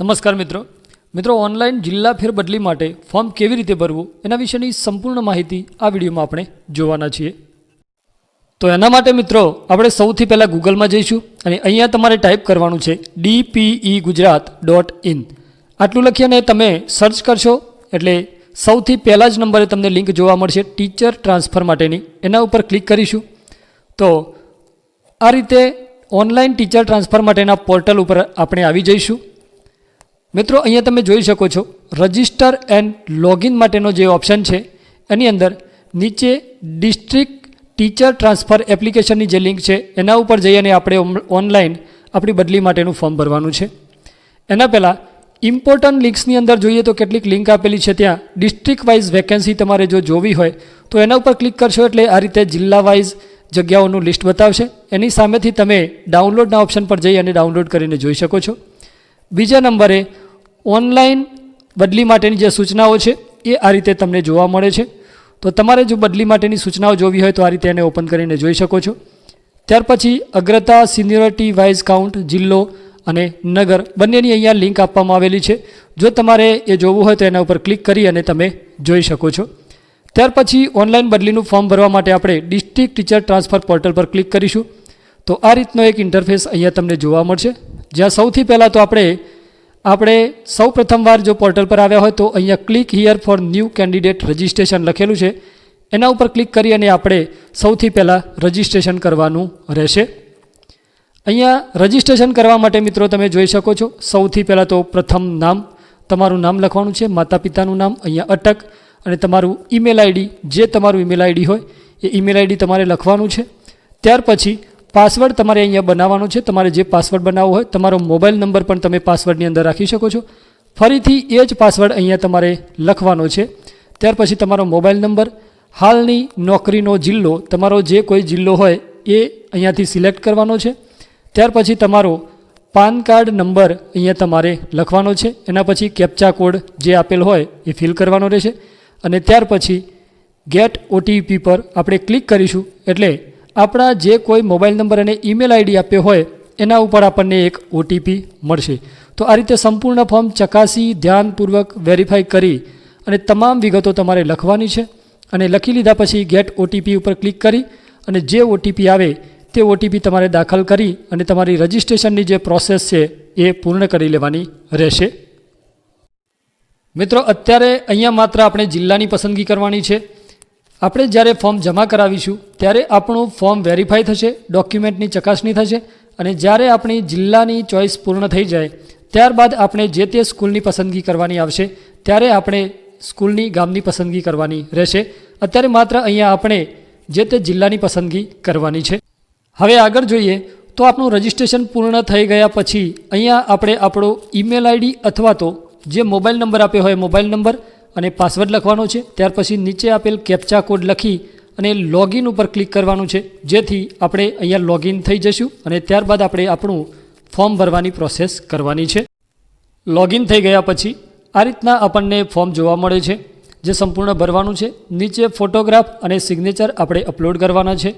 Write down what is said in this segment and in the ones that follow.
નમસ્કાર મિત્રો. મિત્રો, ઓનલાઈન જિલ્લા ફેરબદલી માટે ફોર્મ કેવી રીતે ભરવું એના વિશેની સંપૂર્ણ માહિતી આ વિડીયોમાં આપણે જોવાના છીએ. તો એના માટે મિત્રો, આપણે સૌથી પહેલાં ગૂગલમાં જઈશું અને અહીંયા તમારે ટાઈપ કરવાનું છે ડીપીઈ ગુજરાત ડોટ ઇન આટલું લખીને તમે સર્ચ કરશો એટલે સૌથી પહેલાં જ નંબરે તમને લિંક જોવા મળશે ટીચર ટ્રાન્સફર માટેની. એના ઉપર ક્લિક કરીશું. તો આ રીતે ઓનલાઈન ટીચર ટ્રાન્સફર માટેના પોર્ટલ ઉપર આપણે આવી જઈશું. મિત્રો, અહીંયા તમે જોઈ શકો છો રજિસ્ટર એન્ડ લોગિન માટેનો જે ઓપ્શન છે, એની અંદર નીચે ડિસ્ટ્રિક્ટ ટીચર ટ્રાન્સફર એપ્લિકેશનની જે લિંક છે, એના ઉપર જઈ અને આપણે ઓનલાઈન આપણી બદલી માટેનું ફોર્મ ભરવાનું છે. એના પહેલાં ઇમ્પોર્ટન્ટ લિંક્સની અંદર જોઈએ તો કેટલીક લિંક આપેલી છે ત્યાં. ડિસ્ટ્રિક્ટ વાઇઝ વેકેન્સી તમારે જો જોવી હોય, તો એના ઉપર ક્લિક કરશો એટલે આ રીતે જિલ્લા વાઇઝ જગ્યાઓનું લિસ્ટ બતાવશે. એની સામેથી તમે ડાઉનલોડના ઓપ્શન પર જઈ અને ડાઉનલોડ કરીને જોઈ શકો છો. બીજા નંબરે ઓનલાઈન બદલી માટેની જે સૂચનાઓ છે, એ આ રીતે તમને જોવા મળે છે. તો તમારે જો બદલી માટેની સૂચનાઓ જોવી હોય તો આ રીતે એને ઓપન કરીને જોઈ શકો છો. ત્યાર પછી અગ્રતા, સિનિયોરિટી, વાઇઝ કાઉન્ટ, જિલ્લો અને નગર બંનેની અહીંયા લિંક આપવામાં આવેલી છે. જો તમારે એ જોવું હોય તો એના ઉપર ક્લિક કરી અને તમે જોઈ શકો છો. ત્યાર પછી ઓનલાઈન બદલીનું ફોર્મ ભરવા માટે આપણે ડિસ્ટ્રિક્ટ ટીચર ટ્રાન્સફર પોર્ટલ પર ક્લિક કરીશું. તો આ રીતનો એક ઇન્ટરફેસ અહીંયા તમને જોવા મળશે. જ્યાં સૌથી પહેલાં તો આપણે આપણે સૌ પ્રથમવાર જો પોર્ટલ પર આવ્યા હોય તો અહીંયા click here for new candidate registration લખેલું છે. એના ઉપર ક્લિક કરી અને આપણે સૌથી પહેલાં રજિસ્ટ્રેશન કરવાનું રહેશે. અહીંયા રજિસ્ટ્રેશન કરવા માટે મિત્રો તમે જોઈ શકો છો, સૌથી પહેલાં તો પ્રથમ નામ, તમારું નામ લખવાનું છે માતા પિતાનું નામ, અહીંયા અટક, અને તમારું ઈમેલ આઈડી જે તમારું ઈમેલ આઈડી હોય, એ ઈમેલ આઈડી તમારે લખવાનું છે. ત્યાર પછી પાસવર્ડ તમારે અહીંયા બનાવવાનો છે. તમારે જે પાસવર્ડ બનાવવો હોય, તમારો મોબાઈલ નંબર પણ તમે પાસવર્ડની અંદર રાખી શકો છો. ફરીથી એ જ પાસવર્ડ અહીંયા તમારે લખવાનો છે. ત્યાર પછી તમારો મોબાઈલ નંબર હાલની નોકરીનો જિલ્લો, તમારો જે કોઈ જિલ્લો હોય, એ અહીંયાથી સિલેક્ટ કરવાનો છે. ત્યાર પછી તમારો પાન કાર્ડ નંબર અહીંયા તમારે લખવાનો છે. એના પછી કેપ્ચા કોડ જે આપેલ હોય, એ ફિલ કરવાનો રહેશે. અને ત્યાર પછી ગેટ ઓટીપી પર આપણે ક્લિક કરીશું. એટલે આપણા જે કોઈ મોબાઈલ નંબર અને ઈમેલ આઈડી આપ્યો હોય, એના ઉપર આપણને એક ઓટીપી મળશે. તો આ રીતે સંપૂર્ણ ફોર્મ ચકાસી, ધ્યાનપૂર્વક વેરીફાઈ કરી અને તમામ વિગતો તમારે લખવાની છે. અને લખી લીધા પછી ગેટ ઓટીપી ઉપર ક્લિક કરી અને જે ઓટીપી આવે, તે ઓટીપી તમારે દાખલ કરી અને તમારી રજિસ્ટ્રેશનની જે પ્રોસેસ છે, એ પૂર્ણ કરી લેવાની રહેશે. મિત્રો, અત્યારે અહીંયા માત્ર આપણે જિલ્લાની પસંદગી કરવાની છે. આપણે જ્યારે ફોર્મ જમા કરાવીશું, ત્યારે આપણું ફોર્મ વેરીફાઈ થશે, ડોક્યુમેન્ટની ચકાસણી થશે અને જ્યારે આપણી જિલ્લાની ચોઈસ પૂર્ણ થઈ જાય, ત્યારબાદ આપણે જે તે સ્કૂલની પસંદગી કરવાની આવશે, ત્યારે આપણે સ્કૂલની ગામની પસંદગી કરવાની રહેશે. અત્યારે માત્ર અહીંયા આપણે જે તે જિલ્લાની પસંદગી કરવાની છે. હવે આગળ જોઈએ, તો આપણું રજિસ્ટ્રેશન પૂર્ણ થઈ ગયા પછી અહીંયા આપણે આપણો ઈમેલ આઈડી અથવા તો જે મોબાઈલ નંબર આપ્યો હોય, મોબાઈલ નંબર અને પાસવર્ડ લખવાનો છે. ત્યાર પછી નીચે આપેલ કેપ્ચા કોડ લખી અને લોગિન ઉપર ક્લિક કરવાનું છે. જેથી આપણે અહીંયા લોગિન થઈ જશું અને ત્યારબાદ આપણે આપણું ફોર્મ ભરવાની પ્રોસેસ કરવાની છે. લોગિન થઈ ગયા પછી આ રીતના આપણને ફોર્મ જોવા મળે છે, જે સંપૂર્ણ ભરવાનું છે. નીચે ફોટોગ્રાફ અને સિગ્નેચર આપણે અપલોડ કરવાના છે.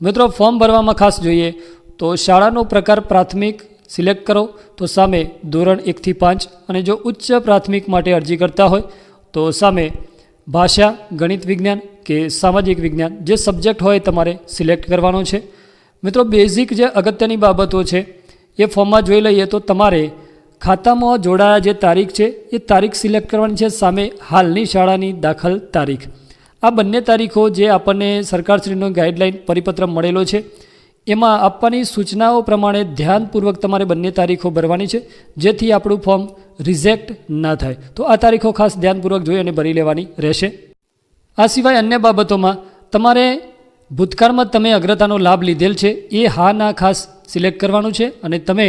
મિત્રો ફોર્મ ભરવામાં ખાસ જોઈએ તો શાળાનો પ્રકાર પ્રાથમિક સિલેક્ટ કરો. તો સામે ધોરણ એકથી પાંચ અને જો ઉચ્ચ પ્રાથમિક માટે અરજી કરતા હોય તો સામે ભાષા, ગણિત વિજ્ઞાન કે સામાજિક વિજ્ઞાન જે સબ્જેક્ટ હોય તમારે સિલેક્ટ કરવાનો છે. મિત્રો, બેઝિક જે અગત્યની બાબતો છે એ ફોર્મમાં જોઈ લઈએ તો તમારે ખાતામાં જોડાયા જે તારીખ છે એ તારીખ સિલેક્ટ કરવાની છે, સામે હાલની શાળાની દાખલ તારીખ. આ બંને તારીખો જે આપણને સરકારશ્રીનો ગાઈડલાઈન પરિપત્ર મળેલો છે, એમાં આપવાની સૂચનાઓ પ્રમાણે ધ્યાનપૂર્વક તમારે બંને તારીખો ભરવાની છે, જેથી આપણું ફોર્મ રિજેક્ટ ના થાય. તો આ તારીખો ખાસ ધ્યાનપૂર્વક જોઈ અને ભરી લેવાની રહેશે. આ સિવાય અન્ય બાબતોમાં તમારે ભૂતકાળમાં તમે અગ્રતાનો લાભ લીધેલ છે, એ હા ના ખાસ સિલેક્ટ કરવાનું છે અને તમે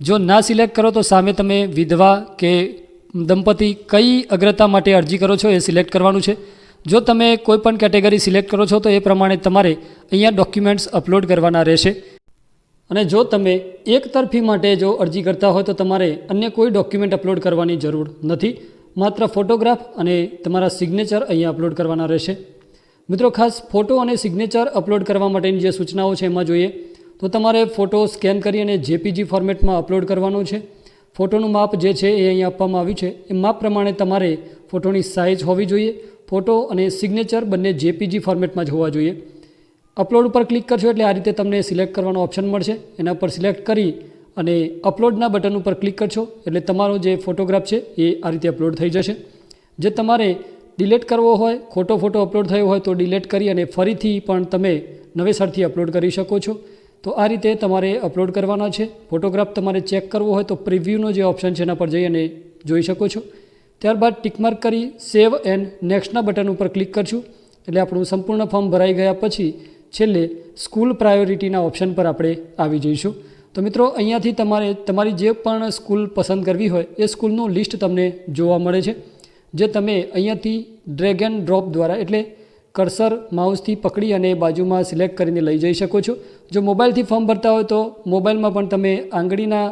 જો ના સિલેક્ટ કરો તો સામે તમે વિધવા કે દંપતી કઈ અગ્રતા માટે અરજી કરો છો એ સિલેક્ટ કરવાનું છે. જો તમે કોઈ પણ કેટેગરી સિલેક્ટ કરો છો તો એ પ્રમાણે તમારે અહીંયા ડોક્યુમેન્ટ્સ અપલોડ કરવાના રહેશે. અને જો તમે એક તરફી માટે જો અરજી કરતા હોય તો તમારે અન્ય કોઈ ડોક્યુમેન્ટ અપલોડ કરવાની જરૂર નથી. માત્ર ફોટોગ્રાફ અને તમારા સિગ્નેચર અહીંયા અપલોડ કરવાના રહેશે. મિત્રો, ખાસ ફોટો અને સિગ્નેચર અપલોડ કરવા માટેની જે સૂચનાઓ છે એમાં જોઈએ તો તમારે ફોટો સ્કેન કરી અને જેપીજી ફોર્મેટમાં અપલોડ કરવાનો છે. ફોટોનું માપ જે છે એ અહીં આપવામાં આવ્યું છે. એ માપ પ્રમાણે તમારે ફોટોની સાઇઝ હોવી જોઈએ. ફોટો અને સિગ્નેચર બંને જેપીજી ફોર્મેટમાં જ હોવા જોઈએ. અપલોડ ઉપર ક્લિક કરશો એટલે આ રીતે તમને સિલેક્ટ કરવાનો ઓપ્શન મળશે. એના પર સિલેક્ટ કરી અને અપલોડના બટન ઉપર ક્લિક કરશો એટલે તમારો જે ફોટોગ્રાફ છે એ આ રીતે અપલોડ થઈ જશે. જે તમારે ડિલેટ કરવો હોય, ખોટો ફોટો અપલોડ થયો હોય તો ડિલેટ કરી અને ફરીથી પણ તમે નવેસરથી અપલોડ કરી શકો છો. તો આ રીતે તમારે અપલોડ કરવાના છે. ફોટોગ્રાફ તમારે ચેક કરવો હોય તો પ્રિવ્યૂનો જે ઓપ્શન છે એના પર જઈ અને જોઈ શકો છો. ત્યારબાદ ટિકમાર્ક કરી સેવ એન્ડ નેક્સ્ટના બટન ઉપર ક્લિક કરશું. એટલે આપણું સંપૂર્ણ ફોર્મ ભરાઈ ગયા પછી છેલ્લે સ્કૂલ પ્રાયોરિટીના ઓપ્શન પર આપણે આવી જઈશું. તો મિત્રો, અહીંયાથી તમારે તમારી જે પણ સ્કૂલ પસંદ કરવી હોય, એ સ્કૂલનું લિસ્ટ તમને જોવા મળે છે, જે તમે અહીંયાથી ડ્રેગ એન્ડ ડ્રોપ દ્વારા, એટલે કર્સર માઉસથી પકડી અને બાજુમાં સિલેક્ટ કરીને લઈ જઈ શકો છો. જો મોબાઈલથી ફોર્મ ભરતા હોય, તો મોબાઈલમાં પણ તમે આંગળીના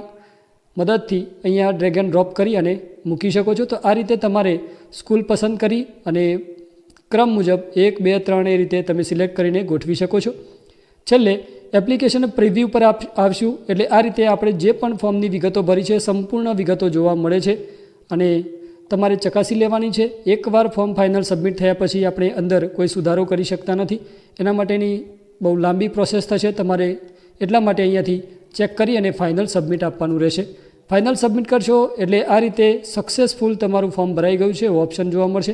મદદથી અહીંયા ડ્રેગ એન્ડ ડ્રોપ કરી અને મૂકી શકો છો. તો આ રીતે તમારે સ્કૂલ પસંદ કરી અને ક્રમ મુજબ એક, બે, ત્રણ એ રીતે તમે સિલેક્ટ કરીને ગોઠવી શકો છો. છેલ્લે એપ્લિકેશન પ્રિવ્યૂ પર આવશું. એટલે આ રીતે આપણે જે પણ ફોર્મની વિગતો ભરી છે, સંપૂર્ણ વિગતો જોવા મળે છે અને તમારે ચકાસી લેવાની છે. એકવાર ફોર્મ ફાઇનલ સબમિટ થયા પછી આપણે અંદર કોઈ સુધારો કરી શકતા નથી. એના માટેની બહુ લાંબી પ્રોસેસ થશે. તમારે એટલા માટે અહીંયાથી ચેક કરી અને ફાઇનલ સબમિટ આપવાનું રહેશે. ફાઇનલ સબમિટ કરશો એટલે આ રીતે સક્સેસફુલ તમારું ફોર્મ ભરાઈ ગયું છે. ઓપ્શન જોવા મળશે.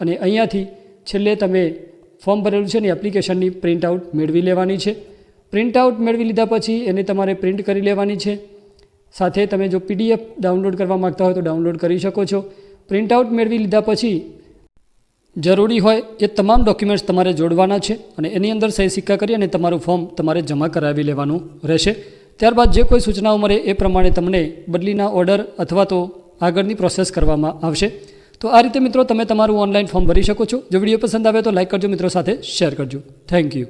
અને અહીંયાથી છેલ્લે તમે ફોર્મ ભરેલું છે ને એપ્લિકેશનની પ્રિન્ટ આઉટ મેળવી લેવાની છે. પ્રિન્ટ આઉટ મેળવી લીધા પછી એને તમારે પ્રિન્ટ કરી લેવાની છે. સાથે તમે જો પીડીએફ ડાઉનલોડ કરવા માગતા હોય તો ડાઉનલોડ કરી શકો છો. પ્રિન્ટ આઉટ મેળવી લીધા પછી જરૂરી હોય એ તમામ ડોક્યુમેન્ટ્સ તમારે જોડવાના છે અને એની અંદર સહી સિક્કા કરી અને તમારું ફોર્મ તમારે જમા કરાવી લેવાનું રહેશે. ત્યારબાદ જે કોઈ સૂચનાઓ મળે એ પ્રમાણે તમને બદલીના ઓર્ડર અથવા તો આગળની પ્રોસેસ કરવામાં આવશે. તો આ રીતે મિત્રો તમે તમારું ઓનલાઈન ફોર્મ ભરી શકો છો. જો વીડિયો પસંદ આવે તો લાઇક કરજો મિત્રો સાથે શેર કરજો. Thank you